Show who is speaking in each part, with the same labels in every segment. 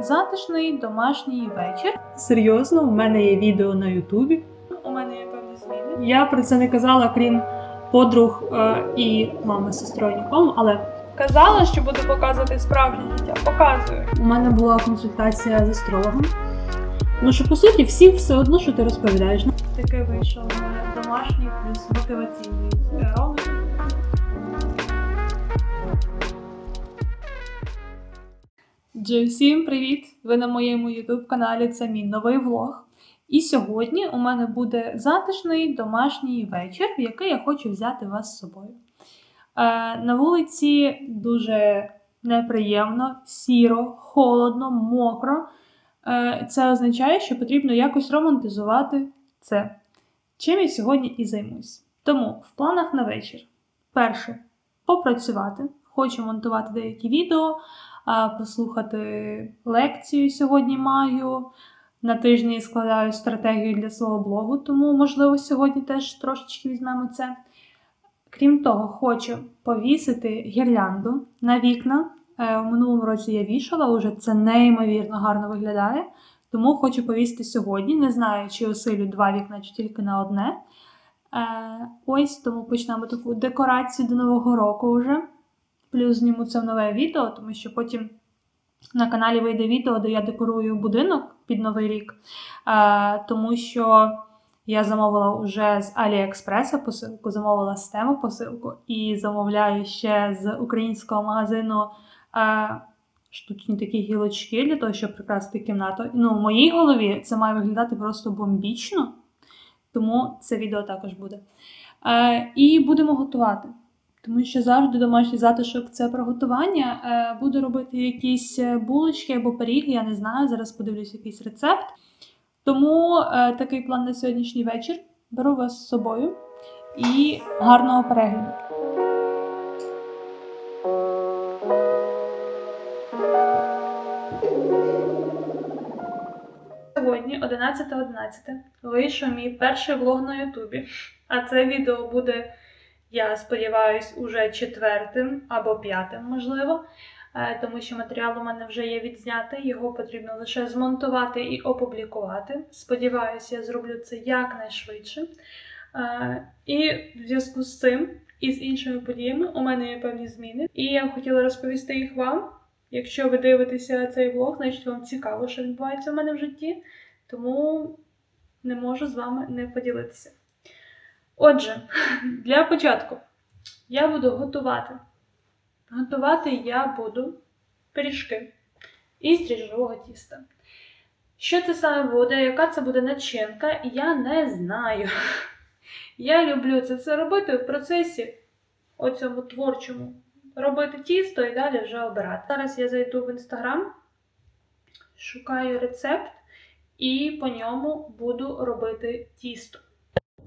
Speaker 1: Затишний домашній вечір.
Speaker 2: Серйозно, в мене є відео на Ютубі.
Speaker 1: У мене є певні зміни.
Speaker 2: Я про це не казала, крім подруг е, і мами з сестрою нікому, але
Speaker 1: Казала, що буду показувати справжнє життя. Показую.
Speaker 2: у мене була консультація з астрологом. Ну що по суті, всім все одно, що ти розповідаєш.
Speaker 1: Таке вийшов домашній плюс мотиваційний ролик. Дже, всім привіт! Ви на моєму YouTube каналі. Це мій новий влог. І сьогодні у мене буде затишний домашній вечір, в який я хочу взяти вас з собою. Е, на вулиці дуже неприємно, сіро, холодно, мокро. Е, це означає, що потрібно якось романтизувати це. Чим я сьогодні і займусь. Тому в планах на вечір. Перше попрацювати. Хочу монтувати деякі відео, послухати лекцію сьогодні маю. На тижні складаю стратегію для свого блогу, тому, можливо, сьогодні теж трошечки візьмемо це. Крім того, хочу повісити гірлянду на вікна. Е, У минулому році я вішала, уже це неймовірно гарно виглядає. Тому хочу повісити сьогодні. Не знаю, чи осилю два вікна, чи тільки на одне. Е, ось тому почнемо таку декорацію до Нового року вже. Плюс зніму це в нове відео, тому що потім на каналі вийде відео, де я декорую будинок під Новий рік. Тому що я замовила вже з Аліекспреса посилку, замовила з тему посилку і замовляю ще з українського магазину е, штучні такі гілочки для того, щоб прикрасити кімнату. Ну, в моїй голові це має виглядати просто бомбічно, тому це відео також буде. Е, і будемо готувати. Тому що завжди домашній затишок це про готування. Е, буду робити якісь е, булочки або пиріг, я не знаю. Зараз подивлюсь якийсь рецепт. Тому е, такий план на сьогоднішній вечір. Беру вас з собою і гарного перегляду. Сьогодні, 11.11, вийшов мій перший влог на Ютубі. А це відео буде, я сподіваюсь, уже четвертим або п'ятим, можливо. Е, Тому що матеріал у мене вже є відзнятий, його потрібно лише змонтувати і опублікувати. Сподіваюся, я зроблю це якнайшвидше. Е, І в зв'язку з цим і з іншими подіями у мене є певні зміни. І я хотіла розповісти їх вам. Якщо ви дивитеся цей влог, значить вам цікаво, що відбувається в мене в житті. Тому не можу з вами не поділитися. Отже, для початку я буду готувати. Готувати я буду пиріжки із дріжджового тіста. Що це саме буде, яка це буде начинка, я не знаю. Я люблю це все робити в процесі оцьому творчому. Робити тісто і далі вже обирати. Зараз я зайду в інстаграм, шукаю рецепт і по ньому буду робити тісто.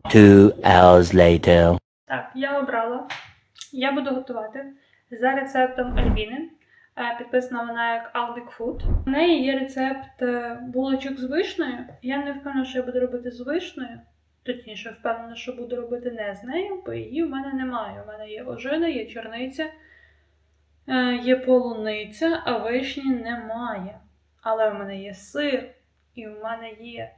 Speaker 3: Two hours later.
Speaker 1: Так, я обрала. Я буду готувати за рецептом Альбіни. Е, Підписана вона як Albic Food. У неї є рецепт е, булочок з вишнею. Я не впевнена, що я буду робити з вишнею. Точніше, впевнена, що буду робити не з нею, бо її в мене немає. У мене є ожина, є чорниця, е, є полуниця, а вишні немає. Але в мене є сир, і в мене є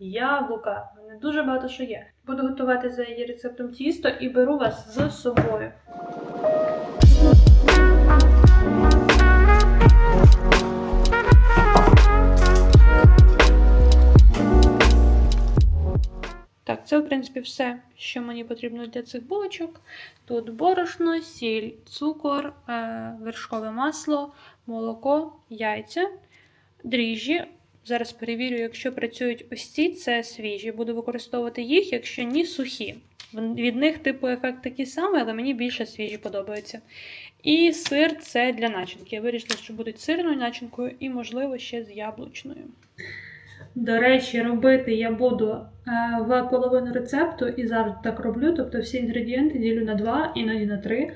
Speaker 1: яблука. В мене дуже багато що є. Буду готувати за її рецептом тісто і беру вас з собою. Так, це, в принципі, все, що мені потрібно для цих булочок. Тут борошно, сіль, цукор, е, вершкове масло, молоко, яйця, дріжджі. Зараз перевірю, якщо працюють ось ці, це свіжі. Буду використовувати їх, якщо ні, сухі. Від них, типу, ефект такий самий, але мені більше свіжі подобаються. І сир це для начинки. Я вирішила, що будуть сирною начинкою і, можливо, ще з яблучною. До речі, робити я буду е, в половину рецепту і завжди так роблю. Тобто всі інгредієнти ділю на два, іноді на три.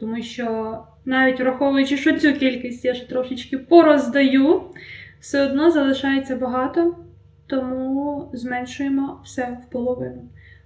Speaker 1: Тому що навіть враховуючи, що цю кількість я ще трошечки пороздаю, все одно залишається багато, тому зменшуємо все в половину.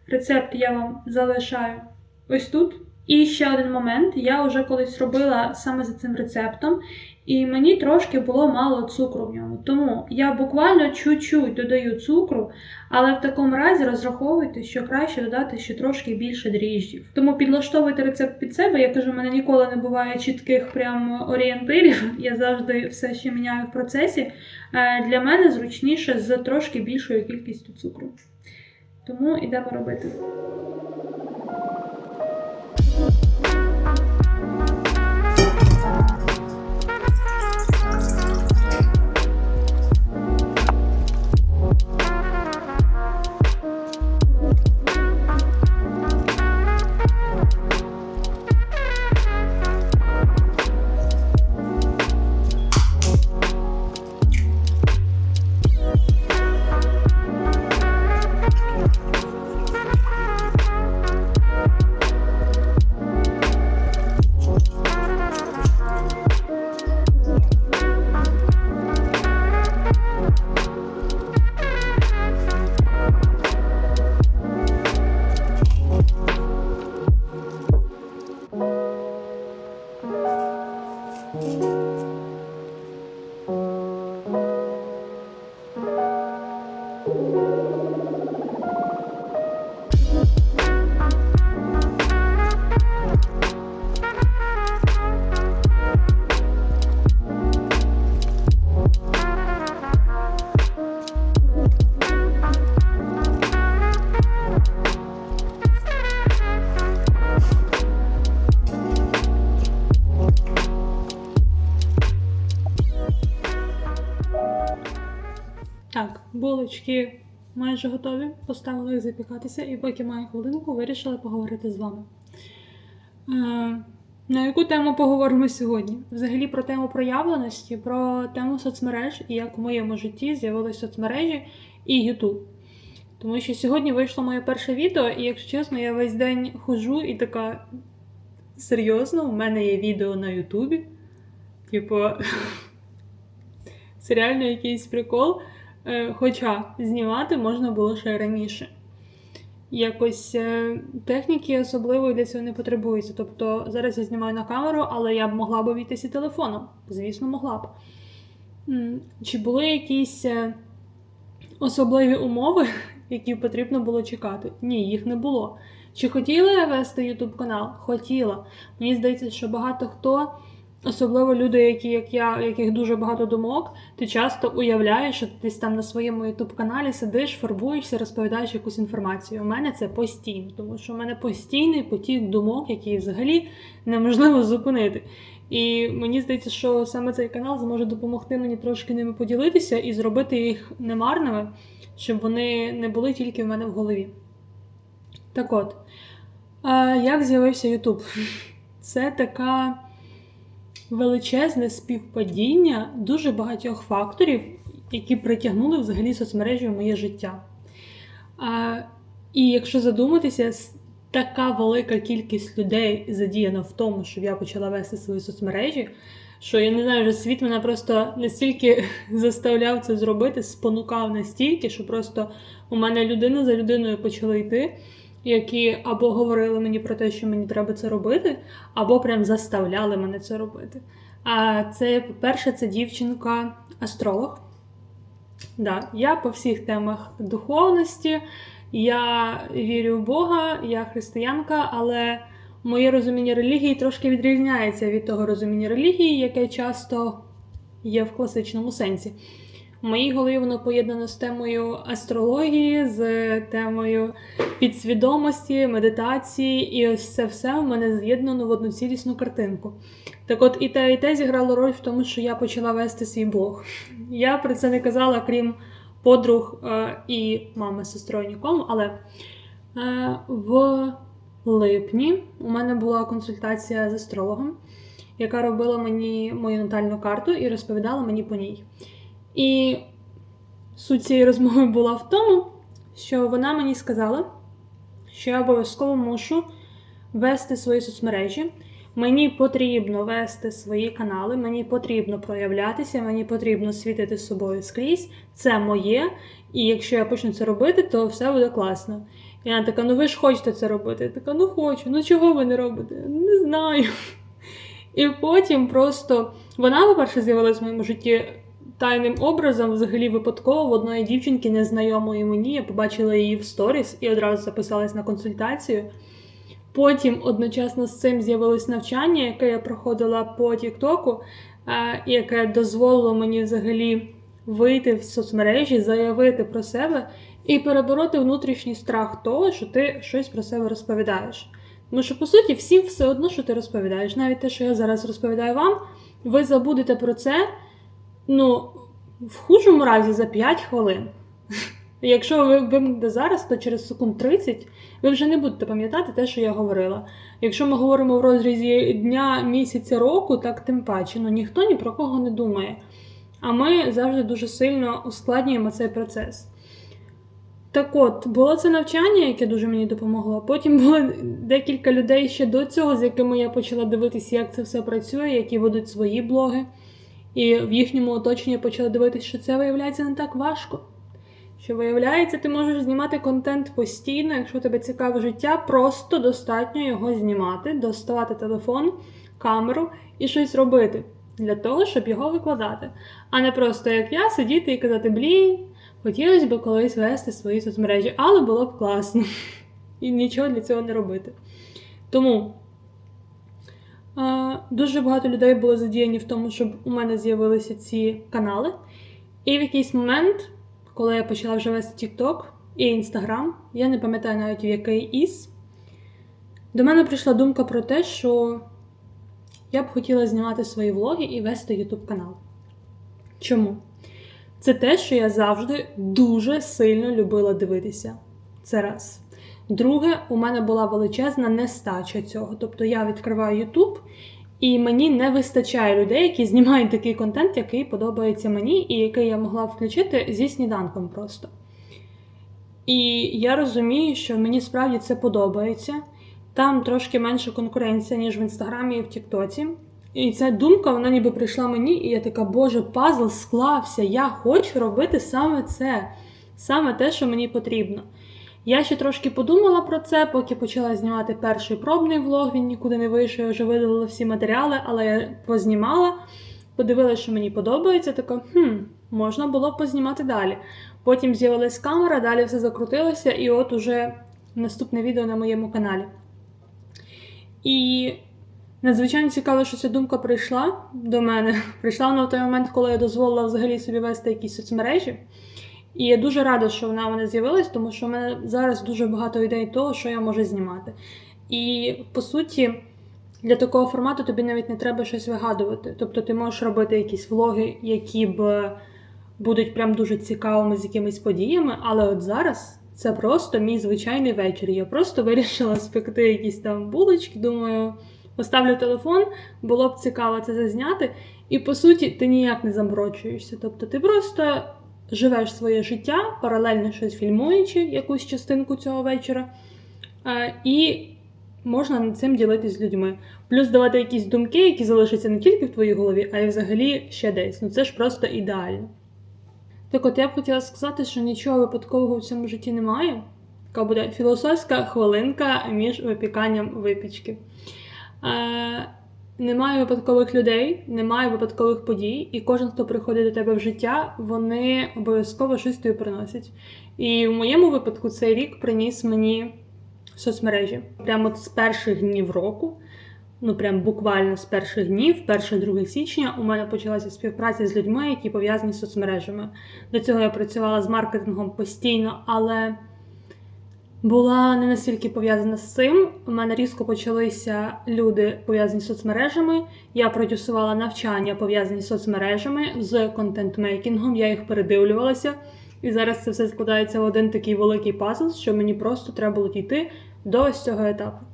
Speaker 1: Рецепт я вам залишаю ось тут. І ще один момент: я вже колись робила саме за цим рецептом,
Speaker 4: І мені трошки було мало цукру в ньому. Тому я буквально чуть-чуть додаю цукру, але в такому разі розраховуйте, що краще додати ще трошки більше дріжджів. Тому підлаштовуйте рецепт під себе. Я кажу, в мене ніколи не буває чітких прям орієнтирів. Я завжди все ще міняю в процесі. Е, Для мене зручніше з трошки більшою кількістю цукру. Тому йдемо робити.
Speaker 1: Булочки майже готові. Поставила їх запікатися, і поки маю хвилинку, вирішила поговорити з вами. Е, на яку тему поговоримо сьогодні? Взагалі про тему проявленості, про тему соцмереж і як в моєму житті з'явились соцмережі і YouTube. Тому що сьогодні вийшло моє перше відео, і якщо чесно, я весь день ходжу і така. Серйозно, у мене є відео на Ютубі. Типу, це реально якийсь прикол. Е, Хоча знімати можна було ще раніше. Якось е, техніки особливої для цього не потребується. Тобто зараз я знімаю на камеру, але я б могла б обійтися телефоном. Звісно, могла б. Чи були якісь е, особливі умови, які потрібно було чекати? Ні, їх не було. Чи хотіла я вести YouTube канал? Хотіла. Мені здається, що багато хто, особливо люди, які, як я, яких дуже багато думок, ти часто уявляєш, що ти десь там на своєму youtube каналі сидиш, фарбуєшся, розповідаєш якусь інформацію. У мене це постійно, тому що в мене постійний потік думок, який взагалі неможливо зупинити. І мені здається, що саме цей канал зможе допомогти мені трошки ними поділитися і зробити їх немарними, щоб вони не були тільки в мене в голові. Так от, як з'явився YouTube? Це така величезне співпадіння дуже багатьох факторів, які притягнули взагалі соцмережі в моє життя. А, і якщо задуматися, така велика кількість людей задіяна в тому, щоб я почала вести свої соцмережі, що я не знаю, вже світ мене просто настільки заставляв це зробити, спонукав настільки, що просто у мене людина за людиною почали йти, які або говорили мені про те, що мені треба це робити, або прям заставляли мене це робити. А це, по-перше, це дівчинка-астролог. Да, я по всіх темах духовності, я вірю в Бога, я християнка, але моє розуміння релігії трошки відрізняється від того розуміння релігії, яке часто є в класичному сенсі. В моїй голові воно поєднано з темою астрології, з темою підсвідомості, медитації, і ось це все в мене з'єднано в одну цілісну картинку. Так от і те, і те зіграло роль в тому, що я почала вести свій блог. Я про це не казала, крім подруг е, і мами з сестрою нікому, але е, в липні у мене була консультація з астрологом, яка робила мені мою натальну карту і розповідала мені по ній. І суть цієї розмови була в тому, що вона мені сказала, що я обов'язково мушу вести свої соцмережі. Мені потрібно вести свої канали, мені потрібно проявлятися, мені потрібно світити з собою скрізь. Це моє. І якщо я почну це робити, то все буде класно. І вона така: ну ви ж хочете це робити. Я така, ну хочу, ну чого ви не робите? Не знаю. І потім просто вона, по-перше, з'явилась в моєму житті тайним образом, взагалі випадково в одної дівчинки, незнайомої мені. Я побачила її в сторіс і одразу записалась на консультацію. Потім одночасно з цим з'явилось навчання, яке я проходила по Тіктоку, е, яке дозволило мені взагалі вийти в соцмережі, заявити про себе і перебороти внутрішній страх того, що ти щось про себе розповідаєш. Тому що, по суті, всім все одно, що ти розповідаєш. Навіть те, що я зараз розповідаю вам, ви забудете про це, ну, в хужому разі за 5 хвилин. Якщо ви вимкнете зараз, то через секунд 30 ви вже не будете пам'ятати те, що я говорила. Якщо ми говоримо в розрізі дня, місяця, року, так тим паче, ну ніхто ні про кого не думає. А ми завжди дуже сильно ускладнюємо цей процес. Так от, було це навчання, яке дуже мені допомогло. Потім було декілька людей ще до цього, з якими я почала дивитися, як це все працює, які ведуть свої блоги. І в їхньому оточенні я почала дивитися, що це виявляється не так важко. Що виявляється, ти можеш знімати контент постійно, якщо тебе цікаве життя, просто достатньо його знімати, доставати телефон, камеру і щось робити для того, щоб його викладати. А не просто як я сидіти і казати, блін, хотілося б колись вести свої соцмережі, але було б класно. І нічого для цього не робити. Тому дуже багато людей було задіяні в тому, щоб у мене з'явилися ці канали. І в якийсь момент, коли я почала вже вести TikTok і Instagram, я не пам'ятаю навіть в який із, до мене прийшла думка про те, що я б хотіла знімати свої влоги і вести YouTube канал. Чому? Це те, що я завжди дуже сильно любила дивитися. Це раз. Друге, у мене була величезна нестача цього. Тобто я відкриваю YouTube, і мені не вистачає людей, які знімають такий контент, який подобається мені, і який я могла включити зі сніданком просто. І я розумію, що мені справді це подобається. Там трошки менше конкуренція, ніж в інстаграмі і в Тіктоці. І ця думка, вона ніби прийшла мені, і я така, боже, пазл склався. Я хочу робити саме це, саме те, що мені потрібно. Я ще трошки подумала про це, поки почала знімати перший пробний влог, він нікуди не вийшов, я вже видалила всі матеріали, але я познімала, подивилася, що мені подобається, така, хм, можна було познімати далі. Потім з'явилась камера, далі все закрутилося, і от уже наступне відео на моєму каналі. І надзвичайно цікаво, що ця думка прийшла до мене. Прийшла вона в той момент, коли я дозволила взагалі собі вести якісь соцмережі. І я дуже рада, що вона у мене з'явилась, тому що в мене зараз дуже багато ідей того, що я можу знімати. І по суті, для такого формату тобі навіть не треба щось вигадувати. Тобто ти можеш робити якісь влоги, які б будуть прям дуже цікавими з якимись подіями, але от зараз це просто мій звичайний вечір. Я просто вирішила спекти якісь там булочки. Думаю, поставлю телефон, було б цікаво це зазняти. І по суті, ти ніяк не заморочуєшся. Тобто ти просто живеш своє життя, паралельно щось фільмуючи якусь частинку цього вечора. Е, І можна над цим ділитись з людьми. Плюс давати якісь думки, які залишаться не тільки в твоїй голові, а й взагалі ще десь. Ну це ж просто ідеально. Так от я б хотіла сказати, що нічого випадкового в цьому житті немає. Така буде філософська хвилинка між випіканням випічки. Немає випадкових людей, немає випадкових подій, і кожен, хто приходить до тебе в життя, вони обов'язково щось тобі приносять. І в моєму випадку цей рік приніс мені соцмережі. Прямо з перших днів року, ну прям буквально з перших днів, 1-2 січня, у мене почалася співпраця з людьми, які пов'язані з соцмережами. До цього я працювала з маркетингом постійно, але була не настільки пов'язана з цим. У мене різко почалися люди пов'язані з соцмережами. Я продюсувала навчання пов'язані з соцмережами, з контент-мейкінгом. Я їх передивлювалася. І зараз це все складається в один такий великий пазл, що мені просто треба було дійти до ось цього етапу.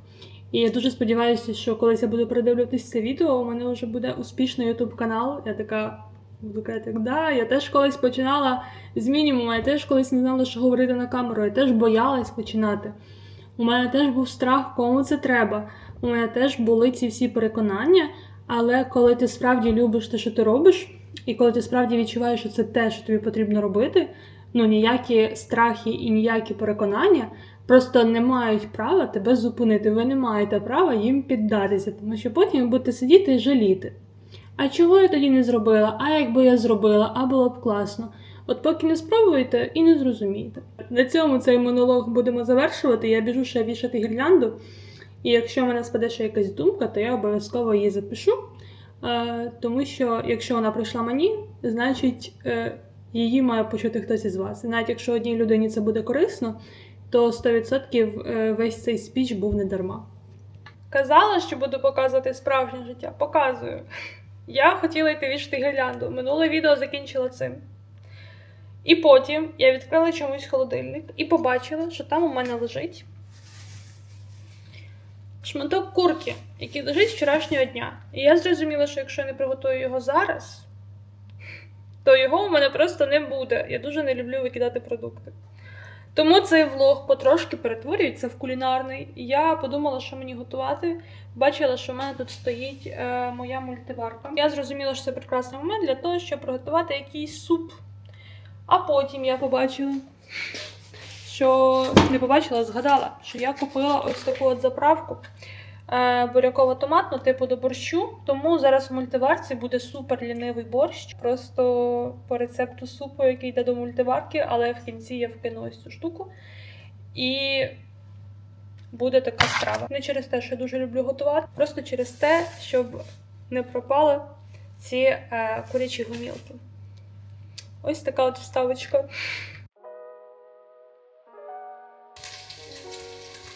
Speaker 1: І я дуже сподіваюся, що колись я буду передивлюватись це відео, у мене вже буде успішний YouTube канал. Я така буду казати, да, я теж колись починала з мінімуму, я теж колись не знала, що говорити на камеру, я теж боялась починати. У мене теж був страх, кому це треба. У мене теж були ці всі переконання, але коли ти справді любиш те, що ти робиш, і коли ти справді відчуваєш, що це те, що тобі потрібно робити, ну, ніякі страхи і ніякі переконання просто не мають права тебе зупинити. Ви не маєте права їм піддатися, тому що потім будете сидіти і жаліти. А чого я тоді не зробила? А якби я зробила, а було б класно. От поки не спробуєте і не зрозумієте. На цьому цей монолог будемо завершувати. Я біжу ще вішати гірлянду. І якщо в мене спаде ще якась думка, то я обов'язково її запишу. Е, тому що якщо вона прийшла мені, значить е, її має почути хтось із вас. І навіть якщо одній людині це буде корисно, то 100% е, весь цей спіч був не дарма. Казала, що буду показувати справжнє життя. Показую. Я хотіла йти вішати гірлянду. Минуле відео закінчила цим. І потім я відкрила чомусь холодильник і побачила, що там у мене лежить шматок курки, який лежить з вчорашнього дня. І я зрозуміла, що якщо я не приготую його зараз, то його у мене просто не буде. Я дуже не люблю викидати продукти. Тому цей влог потрошки перетворюється в кулінарний. І я подумала, що мені готувати. Бачила, що в мене тут стоїть е, моя мультиварка. Я зрозуміла, що це прекрасний момент для того, щоб приготувати якийсь суп. А потім я побачила, що не побачила, згадала, що я купила ось таку от заправку буряково-томатну, типу до борщу. Тому зараз в мультиварці буде супер лінивий борщ. Просто по рецепту супу, який йде до мультиварки, але в кінці я вкину ось цю штуку. І буде така страва. Не через те, що я дуже люблю готувати, просто через те, щоб не пропали ці е, курячі гумілки. Ось така от вставочка.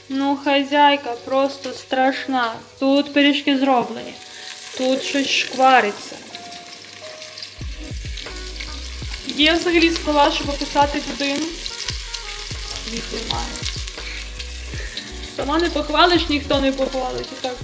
Speaker 1: Ну, хазяйка просто страшна. Тут пиріжки зроблені, тут щось шквариться. Є взагалі слова, щоб описати людину. Їх немає. Сама не похвалиш, ніхто не похвалить. І так.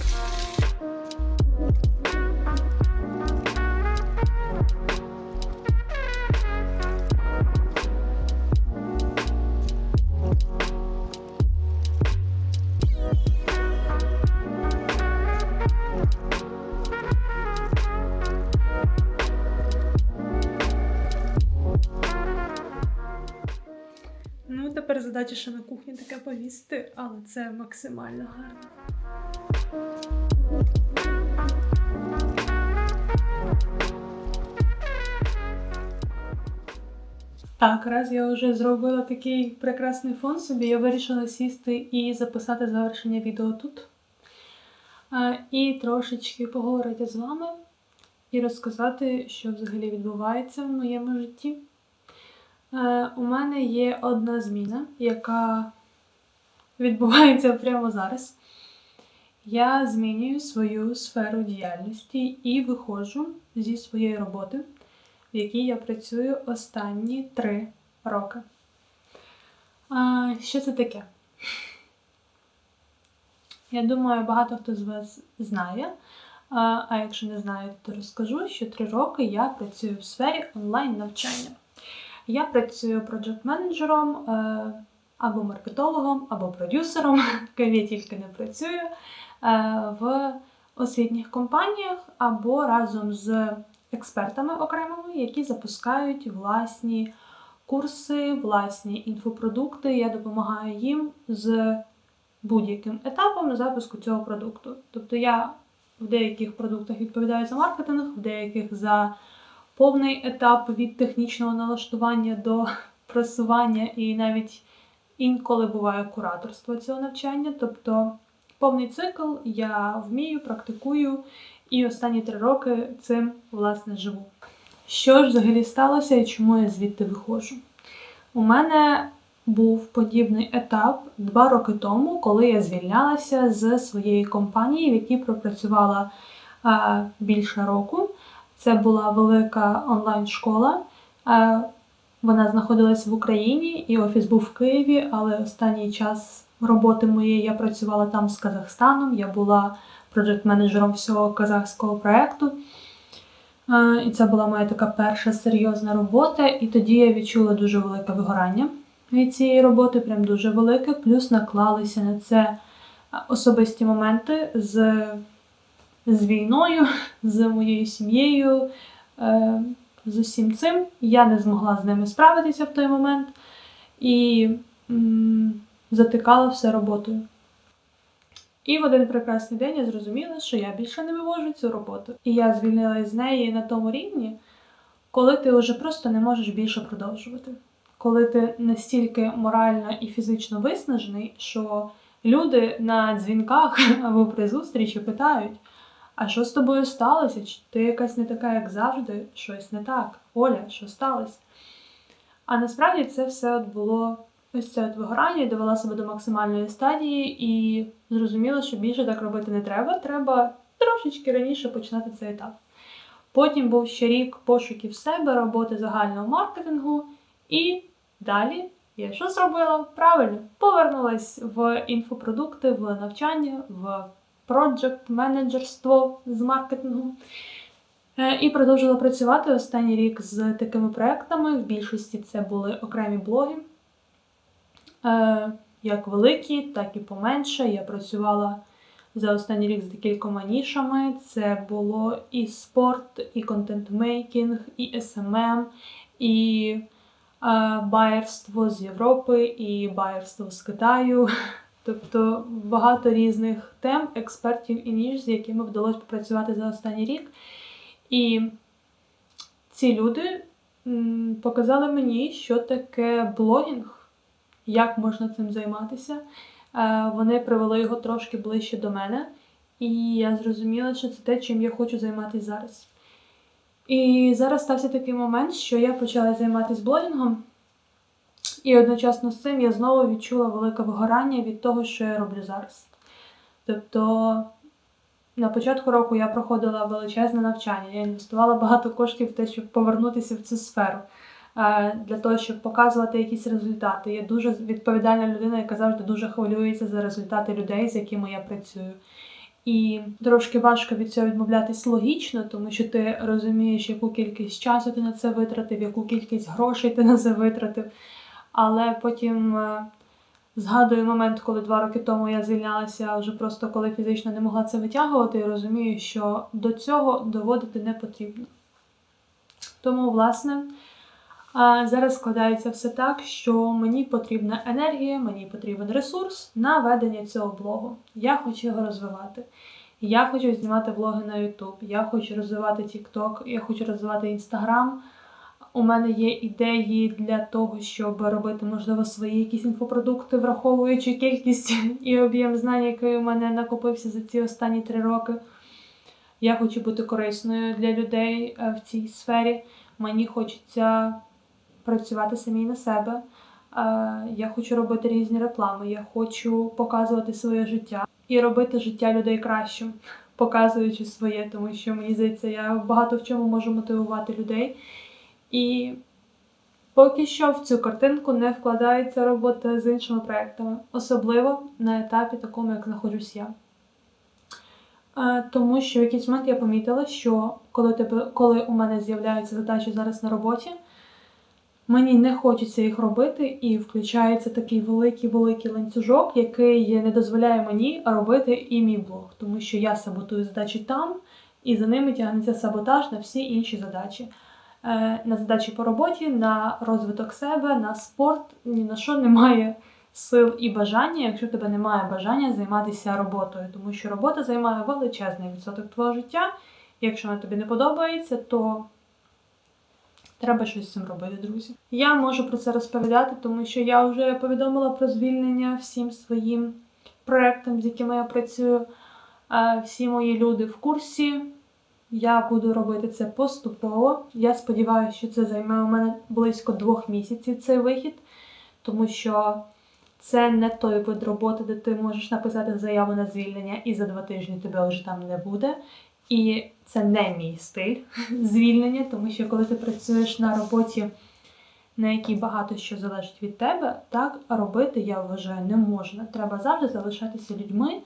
Speaker 1: Ще на кухні таке повісти, але це максимально гарно. Так, раз я вже зробила такий прекрасний фон собі, я вирішила сісти і записати завершення відео тут. І трошечки поговорити з вами і розказати, що взагалі відбувається в моєму житті. Е, У мене є одна зміна, яка відбувається прямо зараз. Я змінюю свою сферу діяльності і виходжу зі своєї роботи, в якій я працюю останні три роки. А, що це таке? Я думаю, багато хто з вас знає. А, якщо не знаєте, то розкажу, що три роки я працюю в сфері онлайн-навчання. Я працюю проджект-менеджером е, або маркетологом, або продюсером, ким я тільки не працюю, е, в освітніх компаніях або разом з експертами окремими, які запускають власні курси, власні інфопродукти. Я допомагаю їм з будь-яким етапом запуску цього продукту. Тобто я в деяких продуктах відповідаю за маркетинг, в деяких за повний етап від технічного налаштування до просування і навіть інколи буває кураторство цього навчання. Тобто повний цикл я вмію, практикую і останні три роки цим власне живу. Що ж взагалі сталося і чому я звідти виходжу? У мене був подібний етап два роки тому, коли я звільнялася з своєї компанії, в якій пропрацювала а, більше року. Це була велика онлайн-школа. Е, Вона знаходилася в Україні, і офіс був в Києві, але останній час роботи моєї я працювала там з Казахстаном. Я була проджект-менеджером всього казахського проєкту. Е, І це була моя така перша серйозна робота. І тоді я відчула дуже велике вигорання від цієї роботи, прям дуже велике. Плюс наклалися на це особисті моменти з з війною, з моєю сім'єю, е, з усім цим. Я не змогла з ними справитися в той момент і затикала все роботою. І в один прекрасний день я зрозуміла, що я більше не вивожу цю роботу. І я звільнилась з неї на тому рівні, коли ти вже просто не можеш більше продовжувати. Коли ти настільки морально і фізично виснажений, що люди на дзвінках або при зустрічі питають: а що з тобою сталося? Чи ти якась не така, як завжди? Щось не так. Оля, що сталося? А насправді це все от було ось це от вигорання, довела себе до максимальної стадії і зрозуміла, що більше так робити не треба. Треба трошечки раніше починати цей етап. Потім був ще рік пошуків себе, роботи загального маркетингу, і далі я що зробила? Правильно, повернулась в інфопродукти, в навчання, в проджект менеджерство з маркетингу. Е, І продовжила працювати останній рік з такими проектами. В більшості це були окремі блоги, Е, як великі, так і поменше. Я працювала за останній рік з декількома нішами. Це було і спорт, і контент-мейкінг, і SMM, і е, байерство з Європи, і байерство з Китаю. Тобто багато різних тем, експертів і ніж, з якими вдалося попрацювати за останній рік. І ці люди показали мені, що таке блогінг, як можна цим займатися. Е, Вони привели його трошки ближче до мене, і я зрозуміла, що це те, чим я хочу займатися зараз. І зараз стався такий момент, що я почала займатися блогінгом, і одночасно з цим я знову відчула велике вигорання від того, що я роблю зараз. Тобто на початку року я проходила величезне навчання, я інвестувала багато коштів в те, щоб повернутися в цю сферу. Для того, щоб показувати якісь результати. Я дуже відповідальна людина, яка завжди дуже хвилюється за результати людей, з якими я працюю. І трошки важко від цього відмовлятись логічно, тому що ти розумієш, яку кількість часу ти на це витратив, яку кількість грошей ти на це витратив. Але потім е, згадую момент, коли два роки тому я звільнялася вже просто коли фізично не могла це витягувати, і розумію, що до цього доводити не потрібно. Тому, власне, зараз складається все так, що мені потрібна енергія, мені потрібен ресурс на ведення цього блогу. Я хочу його розвивати. Я хочу знімати влоги на YouTube, я хочу розвивати TikTok, я хочу розвивати Instagram. У мене є ідеї для того, щоб робити, можливо, свої якісь інфопродукти, враховуючи кількість і об'єм знань, який у мене накопився за ці останні три роки. Я хочу бути корисною для людей е, в цій сфері. Мені хочеться працювати самі на себе. Е, Я хочу робити різні реклами, я хочу показувати своє життя і робити життя людей кращим, показуючи своє, тому що мені здається, я багато в чому можу мотивувати людей. І поки що в цю картинку не вкладається робота з іншими проектами, особливо на етапі такому, як знаходжусь я. Тому що в якийсь момент я помітила, що коли, тебе, коли у мене з'являються задачі зараз на роботі, мені не хочеться їх робити, і включається такий великий-великий ланцюжок, який не дозволяє мені робити і мій блог, тому що я саботую задачі там, і за ними тягнеться саботаж на всі інші задачі. Е, На задачі по роботі, на розвиток себе, на спорт ні на що немає сил і бажання, якщо в тебе немає бажання займатися роботою, тому що робота займає величезний відсоток твого життя. Якщо вона тобі не подобається, то треба щось з цим робити, друзі. Я можу про це розповідати, тому що я вже повідомила про звільнення всім своїм проектам, з якими я працюю. Е, Всі мої люди в курсі. Я буду робити це поступово. Я сподіваюся, що це займе у мене близько двох місяців цей вихід, тому що це не той вид роботи, де ти можеш написати заяву на звільнення і за два тижні тебе вже там не буде. І це не мій стиль звільнення, тому що коли ти працюєш на роботі, на якій багато що залежить від тебе, так робити, я вважаю, не можна. Треба завжди залишатися людьми,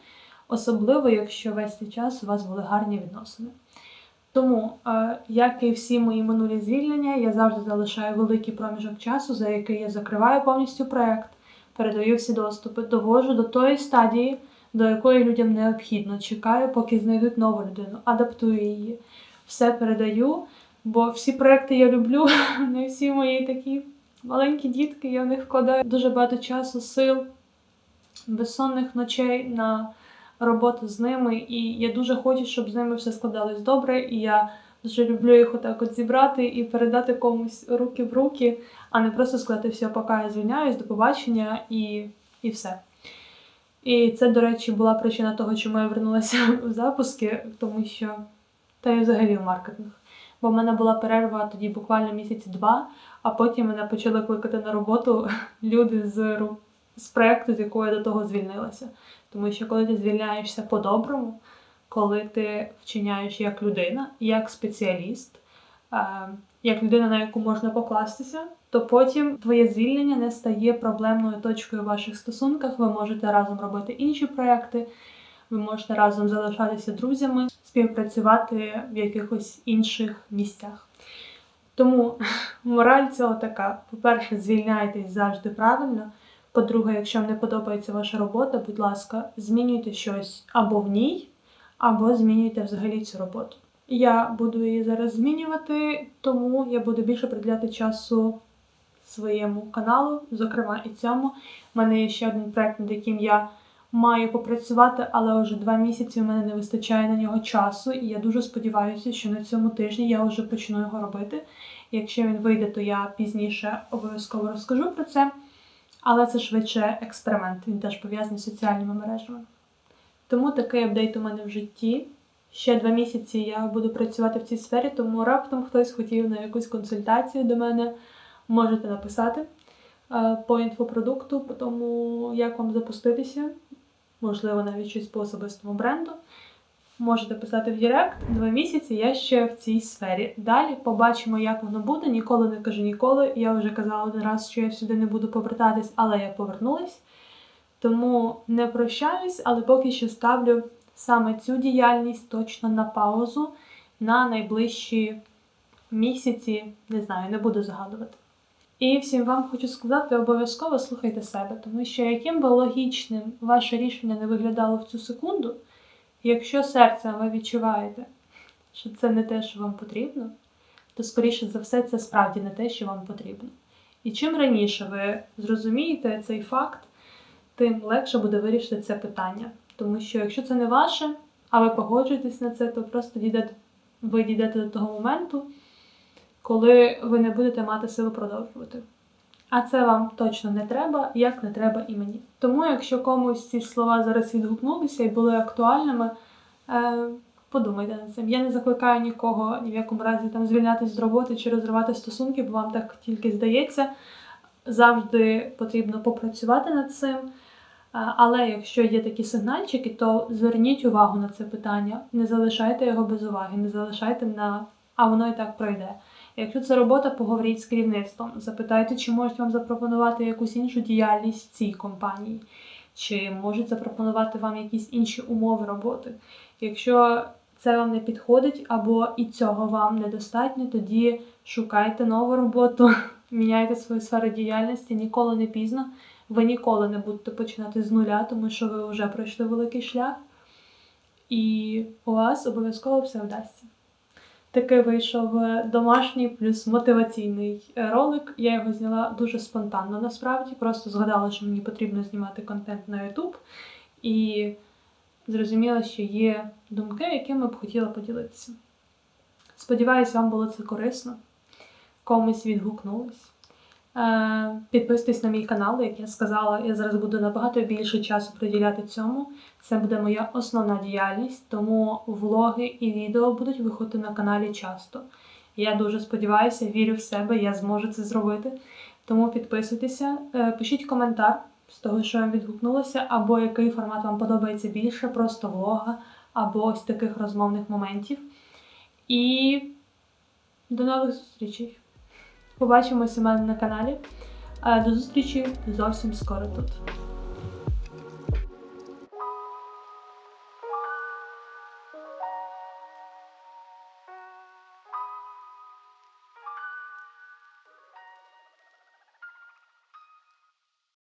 Speaker 1: особливо якщо весь цей час у вас були гарні відносини. Тому, як і всі мої минулі звільнення, я завжди залишаю великий проміжок часу, за який я закриваю повністю проект, передаю всі доступи, довожу до тої стадії, до якої людям необхідно. Чекаю, поки знайдуть нову людину, адаптую її. Все передаю, Бо всі проекти я люблю, не всі мої такі маленькі дітки, я в них вкладаю дуже багато часу, сил, безсонних ночей на роботу з ними. І я дуже хочу, щоб з ними все складалось добре. І я дуже люблю їх отак от зібрати і передати комусь руки в руки, а не просто сказати все, поки я звільняюсь, до побачення і, і все. І це, до речі, була причина того, чому я вернулася в запуски, тому що та й взагалі в маркетинг. Бо в мене була перерва тоді буквально місяці два, а потім мене почали кликати на роботу люди з, з проекту, з якого я до того звільнилася. Тому що коли ти звільняєшся по-доброму, коли ти вчиняєш як людина, як спеціаліст, як людина, на яку можна покластися, то потім твоє звільнення не стає проблемною точкою в ваших стосунках. Ви можете разом робити інші проекти, ви можете разом залишатися друзями, співпрацювати в якихось інших місцях. Тому мораль цього така: по-перше, звільняйтесь завжди правильно. По-друге, якщо вам не подобається ваша робота, будь ласка, змінюйте щось або в ній, або змінюйте взагалі цю роботу. Я буду її зараз змінювати, тому я буду більше приділяти часу своєму каналу, зокрема і цьому. У мене є ще один проект, над яким я маю попрацювати, але вже два місяці у мене не вистачає на нього часу, і я дуже сподіваюся, що на цьому тижні я вже почну його робити. Якщо він вийде, то я пізніше обов'язково розкажу про це. Але це швидше експеримент, він теж пов'язаний з соціальними мережами. Тому такий апдейт у мене в житті. Ще два місяці я буду працювати в цій сфері, тому раптом хтось хотів на якусь консультацію до мене, можете написати е, по інфопродукту, по тому, як вам запуститися, можливо, навіть щось по особистому бренду. Можете писати в Директ. Два місяці я ще в цій сфері. Далі побачимо, як воно буде. Ніколи не кажу ніколи. Я вже казала один раз, що я сюди не буду повертатись, але я повернулась. Тому не прощаюсь, але поки що ставлю саме цю діяльність точно на паузу на найближчі місяці. Не знаю, не буду загадувати. І всім вам хочу сказати, обов'язково слухайте себе, тому що яким би логічним ваше рішення не виглядало в цю секунду, якщо серцем ви відчуваєте, що це не те, що вам потрібно, то скоріше за все це справді не те, що вам потрібно. І чим раніше ви зрозумієте цей факт, тим легше буде вирішити це питання. Тому що якщо це не ваше, а ви погоджуєтесь на це, то просто дійдете, ви дійдете до того моменту, коли ви не будете мати сили продовжувати. А це вам точно не треба, як не треба і мені. Тому, якщо комусь ці слова зараз відгукнулися і були актуальними, е, подумайте над цим. Я не закликаю нікого ні в якому разі там звільнятися з роботи чи розривати стосунки, бо вам так тільки здається. Завжди потрібно попрацювати над цим. Е, Але якщо є такі сигнальчики, то зверніть увагу на це питання, не залишайте його без уваги, не залишайте на а воно і так пройде. Якщо це робота, поговоріть з керівництвом, запитайте, чи можуть вам запропонувати якусь іншу діяльність цій компанії, чи можуть запропонувати вам якісь інші умови роботи. Якщо це вам не підходить, або і цього вам недостатньо, тоді шукайте нову роботу, міняйте свою сферу діяльності, ніколи не пізно. Ви ніколи не будете починати з нуля, тому що ви вже пройшли великий шлях, і у вас обов'язково все вдасться. Такий вийшов е, домашній плюс мотиваційний е, ролик. Я його зняла дуже спонтанно насправді. Просто згадала, що мені потрібно знімати контент на YouTube. І зрозуміла, що є думки, якими б хотіла поділитися. Сподіваюсь, вам було це корисно, комусь відгукнулось. Е, Підписуйтесь на мій канал, як я сказала, я зараз буду набагато більше часу приділяти цьому. Це буде моя основна діяльність, тому влоги і відео будуть виходити на каналі часто. Я дуже сподіваюся, вірю в себе, я зможу це зробити. Тому підписуйтеся, е, пишіть коментар з того, що вам відгукнулося, або який формат вам подобається більше, просто влога, або ось таких розмовних моментів. І до нових зустрічей! Побачимося у мене на каналі. Е, До зустрічі зовсім скоро тут.